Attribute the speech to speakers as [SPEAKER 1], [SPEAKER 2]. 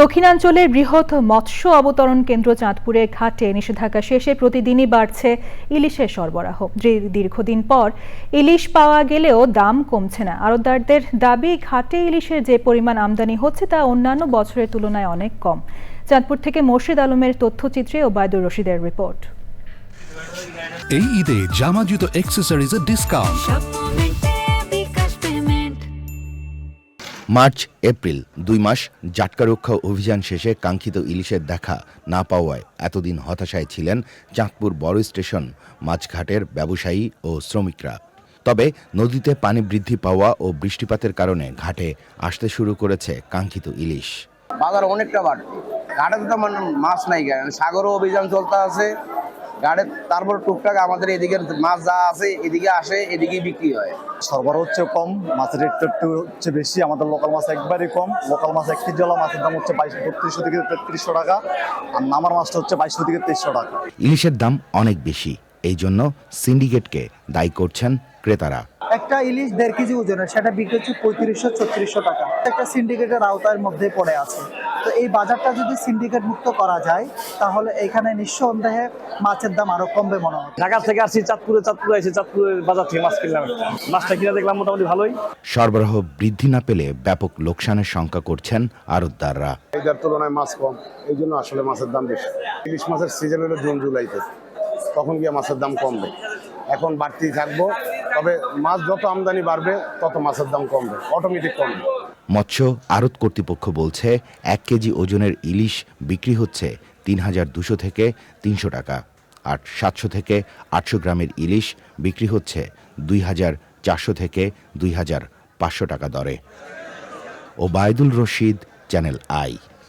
[SPEAKER 1] দক্ষিণাঞ্চলের বৃহৎ মৎস্য অবতরণ কেন্দ্র চাঁদপুরে ঘাটে নিষেধাজ্ঞা শেষে প্রতিদিনই বাড়ছে ইলিশের সরবরাহ। যে দীর্ঘদিন পর ইলিশ পাওয়া গেলেও দাম কমছে না। আড়তদারদের দাবি ঘাটে ইলিশের যে পরিমাণ আমদানি হচ্ছে তা অন্যান্য বছরের তুলনায় অনেক কম। চাঁদপুর থেকে মোর্শেদ আলমের তথ্যচিত্রে ওবায়দুর রশিদের রিপোর্ট।
[SPEAKER 2] এই ঈদে জামা জুতো অ্যাক্সেসরিজের ডিসকাউন্ট
[SPEAKER 3] মার্চ, এপ্রিল, দুই মাস জাটকা রক্ষা অভিযান শেষে কাঙ্ক্ষিত ইলিশের দেখা না পাওয়ায় এতদিন হতাশায় ছিলেন চাঁদপুর বড় স্টেশন মাছঘাটের ব্যবসায়ী ও শ্রমিকরা। তবে নদীতে পানি বৃদ্ধি পাওয়া ও বৃষ্টিপাতের কারণে ঘাটে আসতে শুরু করেছে কাঙ্ক্ষিত ইলিশ।
[SPEAKER 4] বাজার অনেকটা বাড়তি। ঘাটে তো মাছ নাই, সাগরও অভিযান চলতে আছে। ঘাটে তারপর টুকটাক আমাদের এদিকে মাছ যা আছে এদিকে আসে এদিকে বিক্রি হয়।
[SPEAKER 5] সরবরাহ হচ্ছে কম মাছের রেটটা একটু হচ্ছে বেশি আমাদের লোকাল মাছ একবারই কম। লোকাল মাছ এক কেজি ওলা মাছের দাম হচ্ছে বাইশ বত্রিশশো থেকে তেত্রিশশো টাকা আর নামার মাছটা হচ্ছে বাইশশো থেকে তেইশশো টাকা।
[SPEAKER 3] ইলিশের দাম অনেক বেশি এই জন্য সিন্ডিকেটকে দায়ী করছেন ক্রেতারা।
[SPEAKER 6] একটা ইলিশ দেড় কেজি ওজনের সেটা বিক্রি হচ্ছে পঁয়ত্রিশশো ছত্রিশশো টাকা। একটা সিন্ডিকেটের আওতার মধ্যে পড়ে আছে। তো এই বাজারটা যদি সিন্ডিকেট মুক্ত করা যায় তাহলে এখানে নিঃসন্দেহে মাছের দাম আরও কমবে মনে হয়।
[SPEAKER 7] ঢাকা থেকে আসছি চাঁদপুরে চাঁদপুরে এসে চাঁদপুরের বাজার থেকে মাছ কিনলাম। মাছটা কিনে দেখলাম মোটামুটি ভালোই।
[SPEAKER 3] সরবরাহ বৃদ্ধি না পেলে ব্যাপক লোকসানের শঙ্কা করছেন আড়তদাররা
[SPEAKER 8] এটার তুলনায় মাছ কম এই জন্য আসলে মাছের দাম বেশি। ইলিশ মাছের সিজন হলো জুন জুলাইতে। তখন গিয়ে মাছের দাম কমবে। এখন বাড়তি থাকব। তবে মাছ যত আমদানি বাড়বে, তত মাছের দাম কমবে অটোমেটিক কমবে।
[SPEAKER 3] মৎস্য আড়ত কর্তৃপক্ষ বলছে, এক কেজি ওজনের ইলিশ বিক্রি হচ্ছে তিন হাজার দুশো থেকে তিনশো টাকা, আর সাতশো থেকে আটশো গ্রামের ইলিশ বিক্রি হচ্ছে দুই হাজার চারশো থেকে দুই হাজার পাঁচশো টাকা দরে। Obaidul Rashid, channel I.